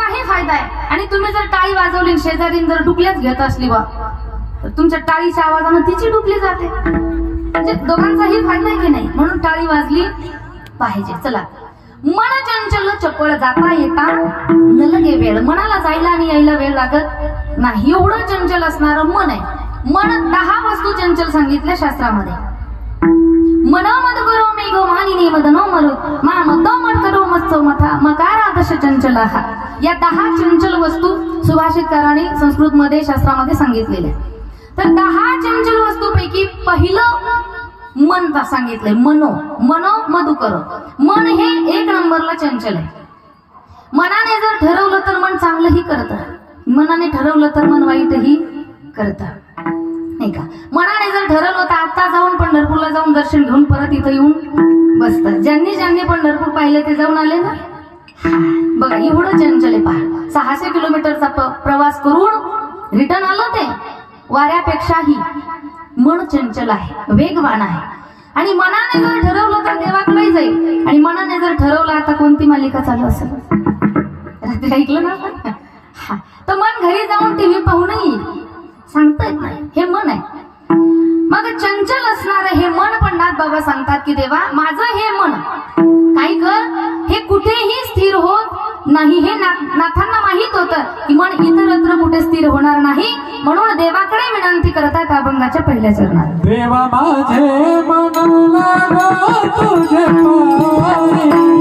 दोघांचाही फायदा आहे. आणि तुम्ही जर टाळी वाजवली शेजारी जर डुकल्याच घेत असली बा तर तुमच्या टाळीच्या आवाजानं तिची डुकली जाते. म्हणजे दोघांचाही फायदा आहे की नाही? म्हणून टाळी वाजली पाहिजे. चला. मन चंचल चपळ जाता येता न लगे वेळ. मनाला जायला आणि यायला वेळ लागत नाही. एवढं चंचल असणार मन आहे. मन दहा वस्तू चंचल सांगितल्या शास्त्रामध्ये. मन मद करो मे गो मानिनी मद मरो. मा मद्दो मड करो मत्सो मथा मका दश चंचल या दहा चंचल वस्तू सुभाषितकाराने संस्कृत मध्ये शास्त्रामध्ये सांगितलेल्या तर दहा चंचल वस्तूपैकी पहिलं मन का सांगितलंय. मनो. मनो मधुकर. मन हे एक नंबरला चंचल आहे. मनाने जर ठरवलं तर मन चांगलंही करत. मनाने ठरवलं तर मन वाईटही करत. नाही का? मनाने जर ठरवलं तर आता जाऊन पंढरपूरला जाऊन दर्शन घेऊन परत इथं येऊन बसतात. ज्यांनी ज्यांनी पंढरपूर पाहिलं ते जाऊन आले ना? बघा एवढं चंचल आहे पहा सहाशे किलोमीटरचा प्रवास करून रिटर्न आलं ते. वाऱ्यापेक्षाही मन चंचल आहे वेगवान आहे. आणि मनाने जर ठरवलं तर देवाकडे जाईल. आणि मनाने जर ठरवलं आता कोणती मालिका चालू असेल? रात्री ऐकलं ना? हा. तर मन घरी जाऊन टीव्ही पाहून येईल सांगता येत नाही. हे मन आहे. मग चंचल असणार हे मन पण नाथ बाबा सांगतात की देवा माझं हे मन काय कर हे कुठेही स्थिर होत नाही हे ना- नाथांना माहीत होतं. की मन इतरत्र कुठे स्थिर होणार नाही म्हणून देवाकडे विनंती करतात अभंगाच्या पहिल्या चरणात. देवा माझे मन तुझे देवा